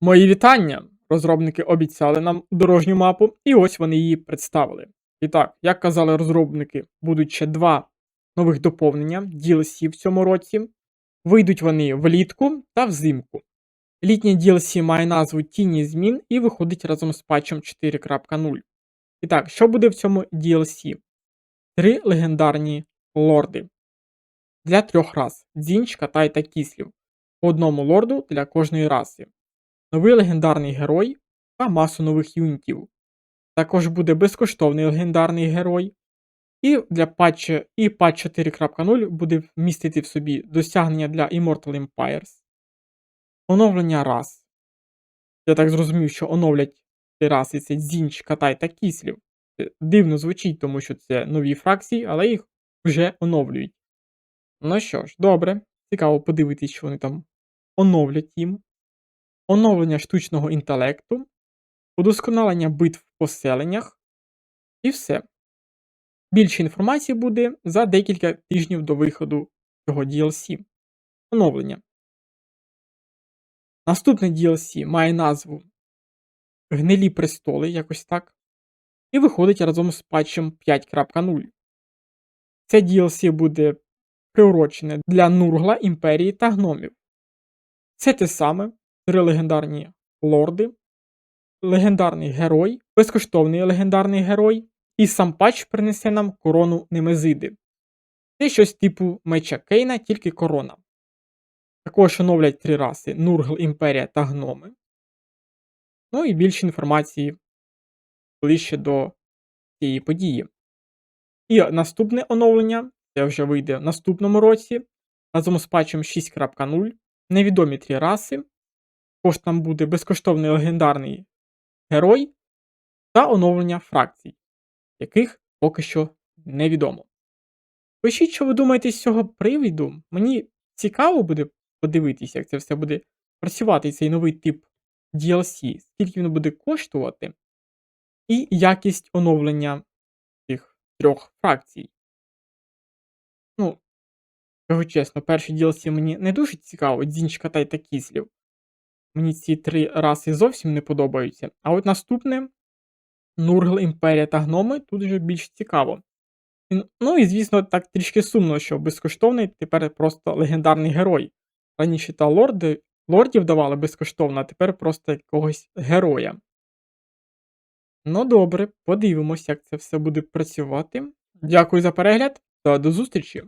Мої вітання! Розробники обіцяли нам дорожню мапу, і ось вони її представили. І так, як казали розробники, будуть ще два нових доповнення DLC в цьому році. Вийдуть вони влітку та взимку. Літнє DLC має назву Тіні змін і виходить разом з патчем 4.0. І так, що буде в цьому DLC? Три легендарні лорди для трьох рас: Дзінч, Катай та Кіслів. По одному лорду для кожної раси новий легендарний герой та масу нових юнітів. Також буде безкоштовний легендарний герой. І для патча і патч 4.0 буде вмістити в собі досягнення для Immortal Empires, оновлення рас. Я так зрозумів, що оновлять ці раси це Дзінч, Катай та Кіслів. Це дивно звучить, тому що це нові фракції, але їх вже оновлюють. Ну що ж, добре, цікаво подивитись, що вони там оновлять їм оновлення штучного інтелекту, удосконалення битв в поселеннях і все. Більше інформації буде за декілька тижнів до виходу цього DLC. Оновлення. Наступне DLC має назву Гнилі престоли, якось так. І виходить разом з патчем 5.0. Це DLC буде приурочене для Нургла, Імперії та гномів. Це те саме, три легендарні лорди, легендарний герой, безкоштовний легендарний герой, і сам патч принесе нам корону Немезиди. Це щось типу меча Кейна, тільки корона. Також оновлять три раси Нургл, Імперія та Гноми. Ну і більше інформації ближче до цієї події. І наступне оновлення, це вже вийде в наступному році, разом з патчем 6.0, невідомі три раси, також там буде безкоштовний легендарний герой та оновлення фракцій, яких поки що невідомо. Пишіть, що ви думаєте з цього привіду. Мені цікаво буде подивитися, як це все буде працювати, цей новий тип DLC, скільки він буде коштувати, і якість оновлення цих трьох фракцій. Ну, чесно, перший DLC мені не дуже цікаво, Дзінчка та й та Кіслів. Мені ці три раси зовсім не подобаються. А от наступне Нургл, Імперія та Гноми тут вже більш цікаво. Ну і, звісно, так трішки сумно, що безкоштовний тепер просто легендарний герой. Раніше та лорди, лордів давали безкоштовно, а тепер просто якогось героя. Ну добре, подивимось, як це все буде працювати. Дякую за перегляд та до зустрічі!